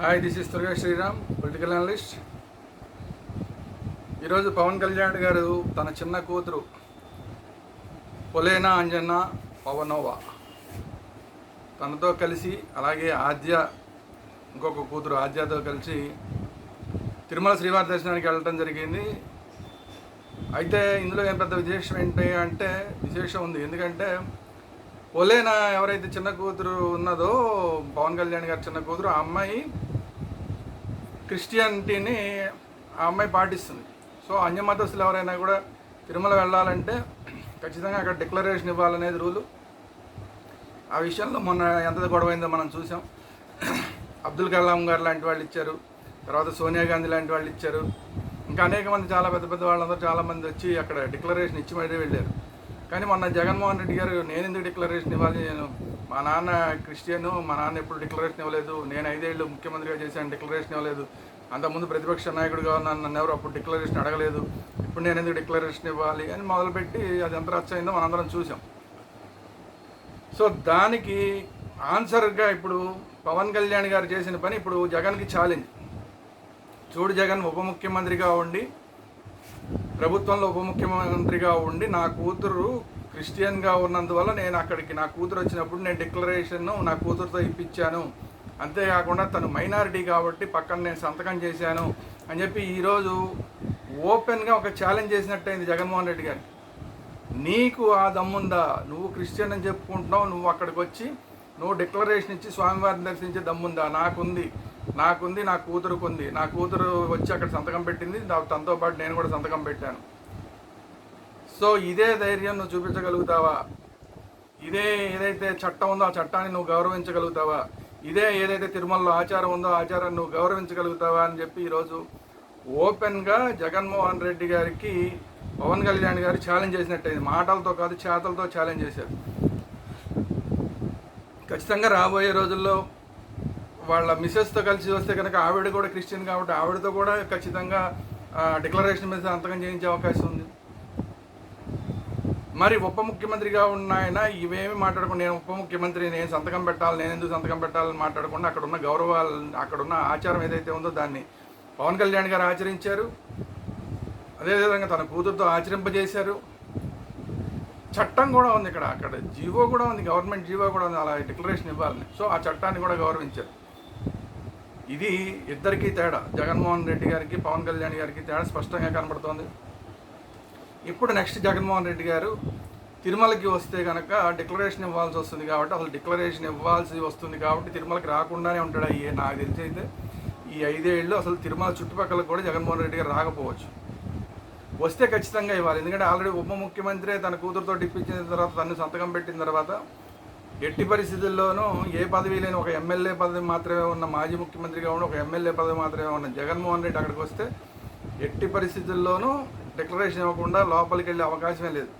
Hi this is Durga Sriram political analyst ఈరోజు పవన్ కళ్యాణ్ గారు తన చిన్న కూతురు పొలేనా అంజన్న పవనోవా తనతో కలిసి అలాగే ఆద్య ఇంకొక కూతురు ఆద్యతో కలిసి తిరుమల శ్రీవారి దర్శనానికి వెళ్ళటం జరిగింది. అయితే ఇందులో ఏం పెద్ద విశేషం ఏంటి అంటే విశేషం ఉంది. ఎందుకంటే ఒలేనా ఎవరైతే చిన్న కూతురు ఉన్నదో పవన్ కళ్యాణ్ గారి చిన్న కూతురు ఆ అమ్మాయి క్రిస్టియానిటీని ఆ అమ్మాయి పాటిస్తుంది. సో అన్యమతస్తులు ఎవరైనా కూడా తిరుమల వెళ్ళాలంటే ఖచ్చితంగా అక్కడ డిక్లరేషన్ ఇవ్వాలనేది రూలు. ఆ విషయంలో మొన్న ఎంత గొడవైందో మనం చూసాం. అబ్దుల్ కలాం గారు లాంటి వాళ్ళు ఇచ్చారు. తర్వాత సోనియా గాంధీ లాంటి వాళ్ళు ఇచ్చారు. ఇంకా అనేక మంది చాలా పెద్ద పెద్ద వాళ్ళందరూ చాలామంది వచ్చి అక్కడ డిక్లరేషన్ ఇచ్చి మరీ వెళ్ళారు. కానీ మొన్న జగన్మోహన్ రెడ్డి గారు నేను ఎందుకు డిక్లరేషన్ ఇవ్వాలి నేను? మా నాన్న క్రిస్టియన్ మా నాన్న ఎప్పుడు డిక్లరేషన్ ఇవ్వలేదు. నేను ఐదేళ్ళు ముఖ్యమంత్రిగా చేశాను డిక్లరేషన్ ఇవ్వలేదు. అంతకుముందు ప్రతిపక్ష నాయకుడిగా ఉన్నాను నన్ను ఎవరు అప్పుడు డిక్లరేషన్ అడగలేదు. ఇప్పుడు నేను ఎందుకు డిక్లరేషన్ ఇవ్వాలి అని మొదలుపెట్టి అది ఎంత రచ్చయిందో మనందరం చూసాం. సో దానికి ఆన్సర్గా ఇప్పుడు పవన్ కళ్యాణ్ గారు చేసిన పని ఇప్పుడు జగన్కి ఛాలెంజ్ చూడు జగన్ ఉప ముఖ్యమంత్రిగా ఉండి ప్రభుత్వంలో ఉప ముఖ్యమంత్రిగా ఉండి నా కూతురు క్రిస్టియన్గా ఉన్నందువల్ల నేను అక్కడికి నా కూతురు వచ్చినప్పుడు నేను డిక్లరేషన్ను నా కూతురుతో ఇప్పించాను. అంతేకాకుండా తను మైనారిటీ కాబట్టి పక్కన నేను సంతకం చేశాను అని చెప్పి ఈరోజు ఓపెన్గా ఒక ఛాలెంజ్ చేసినట్టయింది జగన్మోహన్ రెడ్డి గారికి నీకు ఆ దమ్ముందా? నువ్వు క్రిస్టియన్ అని చెప్పుకుంటున్నావు నువ్వు అక్కడికి వచ్చి నువ్వు డిక్లరేషన్ ఇచ్చి స్వామివారిని దర్శించే దమ్ముందా? నాకుంది. నాకుంది నా కూతురుకుంది. నా కూతురు వచ్చి అక్కడ సంతకం పెట్టింది. తనతో పాటు నేను కూడా సంతకం పెట్టాను. సో ఇదే ధైర్యం నువ్వు చూపించగలుగుతావా? ఇదే ఏదైతే చట్టం ఉందో ఆ చట్టాన్ని నువ్వు గౌరవించగలుగుతావా? ఇదే ఏదైతే తిరుమలలో ఆచారం ఉందో ఆచారాన్ని నువ్వు గౌరవించగలుగుతావా అని చెప్పి ఈరోజు ఓపెన్గా జగన్మోహన్ రెడ్డి గారికి పవన్ కళ్యాణ్ గారు ఛాలెంజ్ చేసినట్టయింది. మాటలతో కాదు చేతలతో ఛాలెంజ్ చేశారు. ఖచ్చితంగా రాబోయే రోజుల్లో వాళ్ళ మిస్సెస్తో కలిసి వస్తే కనుక ఆవిడ కూడా క్రిస్టియన్ కాబట్టి ఆవిడతో కూడా ఖచ్చితంగా డిక్లరేషన్ మీద సంతకం చేయించే అవకాశం ఉంది. మరి ఉప ముఖ్యమంత్రిగా ఉన్న ఆయన ఇవేమి మాట్లాడకుండా నేను ఉప ముఖ్యమంత్రి నేను సంతకం పెట్టాలి నేను ఎందుకు సంతకం పెట్టాలని మాట్లాడకుండా అక్కడ ఉన్న గౌరవాలు అక్కడ ఉన్న ఆచారం ఏదైతే ఉందో దాన్ని పవన్ కళ్యాణ్ గారు ఆచరించారు. అదేవిధంగా తన కూతురుతో ఆచరింపజేశారు. చట్టం కూడా ఉంది ఇక్కడ అక్కడ జీవో కూడా ఉంది గవర్నమెంట్ జీవో కూడా ఉంది అలా డిక్లరేషన్ ఇవ్వాలని. సో ఆ చట్టాన్ని కూడా గౌరవించారు. ఇది ఇద్దరికీ తేడా. జగన్మోహన్ రెడ్డి గారికి పవన్ కళ్యాణ్ గారికి తేడా స్పష్టంగా కనబడుతోంది. ఇప్పుడు నెక్స్ట్ జగన్మోహన్ రెడ్డి గారు తిరుమలకి వస్తే కనుక డిక్లరేషన్ ఇవ్వాల్సి వస్తుంది కాబట్టి అసలు డిక్లరేషన్ ఇవ్వాల్సి వస్తుంది కాబట్టి తిరుమలకి రాకుండానే ఉంటాడు అయ్యే నాకు తెలిసి అయితే. ఈ ఐదేళ్ళు అసలు తిరుమల చుట్టుపక్కల కూడా జగన్మోహన్ రెడ్డి గారు రాకపోవచ్చు. వస్తే ఖచ్చితంగా ఇవ్వాలి. ఎందుకంటే ఆల్రెడీ ఉప ముఖ్యమంత్రి తన కూతురుతో డిప్పించిన తర్వాత తను సంతకం పెట్టిన తర్వాత ఎట్టి పరిస్థితుల్లోనూ ఏ పదవి లేని ఒక ఎమ్మెల్యే పదవి మాత్రమే ఉన్న మాజీ ముఖ్యమంత్రిగా ఉన్న ఒక ఎమ్మెల్యే పదవి మాత్రమే ఉన్న జగన్మోహన్ రెడ్డి అక్కడికి వస్తే ఎట్టి పరిస్థితుల్లోనూ డిక్లరేషన్ ఇవ్వకుండా లోపలికి వెళ్ళే అవకాశమే లేదు.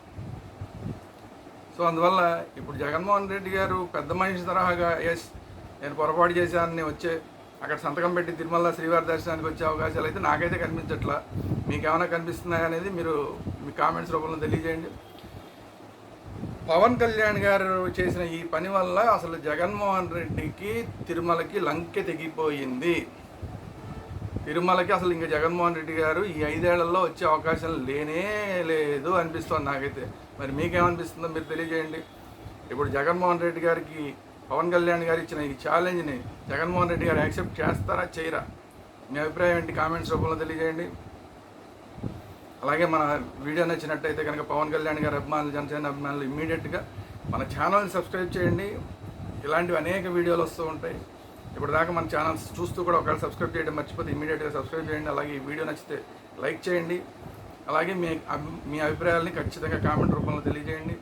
సో అందువల్ల ఇప్పుడు జగన్మోహన్ రెడ్డి గారు పెద్ద మనిషి తరహాగా ఎస్ నేను పొరపాటు చేశానని వచ్చే అక్కడ సంతకం పెట్టి తిరుమల శ్రీవారి దర్శనానికి వచ్చే అవకాశాలు అయితే నాకైతే కనిపించట్లా. మీకు ఏమైనా కనిపిస్తున్నాయా అనేది మీరు మీ కామెంట్స్ రూపంలో తెలియజేయండి. పవన్ కళ్యాణ్ గారు చేసిన ఈ పని వల్ల అసలు జగన్మోహన్ రెడ్డికి తిరుమలకి లంకె తెగిపోయింది. తిరుమలకి అసలు ఇంకా జగన్మోహన్ రెడ్డి గారు ఈ ఐదేళ్ళలో వచ్చే అవకాశం లేనే లేదు అనిపిస్తుంది నాకైతే. మరి మీకేమనిపిస్తుందో మీరు తెలియజేయండి. ఇప్పుడు జగన్మోహన్ రెడ్డి గారికి పవన్ కళ్యాణ్ గారు ఇచ్చిన ఈ ఛాలెంజ్ని జగన్మోహన్ రెడ్డి గారు యాక్సెప్ట్ చేస్తారా చేయరా? మీ అభిప్రాయం ఏంటి? కామెంట్స్ రూపంలో తెలియజేయండి. అలాగే మన వీడియో నచ్చినట్టయితే కనుక పవన్ కళ్యాణ్ గారి అభిమానులు జనసేన అభిమానులు ఇమ్మీడియట్గా మన ఛానల్ని సబ్స్క్రైబ్ చేయండి. ఇలాంటివి అనేక వీడియోలు వస్తూ ఉంటాయి. ఇప్పుడు దాకా మన ఛానల్స్ చూస్తూ కూడా ఒకవేళ సబ్స్క్రైబ్ చేయడం మర్చిపోతే ఇమీడియట్గా సబ్స్క్రైబ్ చేయండి. అలాగే ఈ వీడియో నచ్చితే లైక్ చేయండి. అలాగే మీ అభి- మీ అభిప్రాయాలని ఖచ్చితంగా కామెంట్ రూపంలో తెలియజేయండి.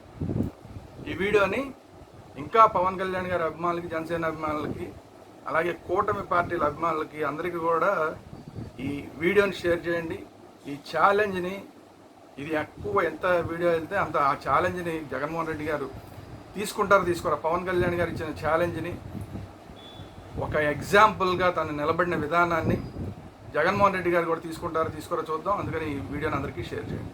ఈ వీడియోని ఇంకా పవన్ కళ్యాణ్ గారి అభిమానులకి జనసేన అభిమానులకి అలాగే కూటమి పార్టీల అభిమానులకి అందరికీ కూడా ఈ వీడియోని షేర్ చేయండి. ఈ ఛాలెంజ్ని ఇది ఎక్కువ ఎంత వీడియో వెళ్తే అంత ఆ ఛాలెంజ్ని జగన్మోహన్ రెడ్డి గారు తీసుకుంటారు తీసుకోరా. పవన్ కళ్యాణ్ గారు ఇచ్చిన ఛాలెంజ్ని ఒక ఎగ్జాంపుల్గా తను నిలబడిన విధానాన్ని జగన్మోహన్ రెడ్డి గారు కూడా తీసుకుంటారు తీసుకోరా చూద్దాం. అందుకని ఈ వీడియోని అందరికీ షేర్ చేయండి.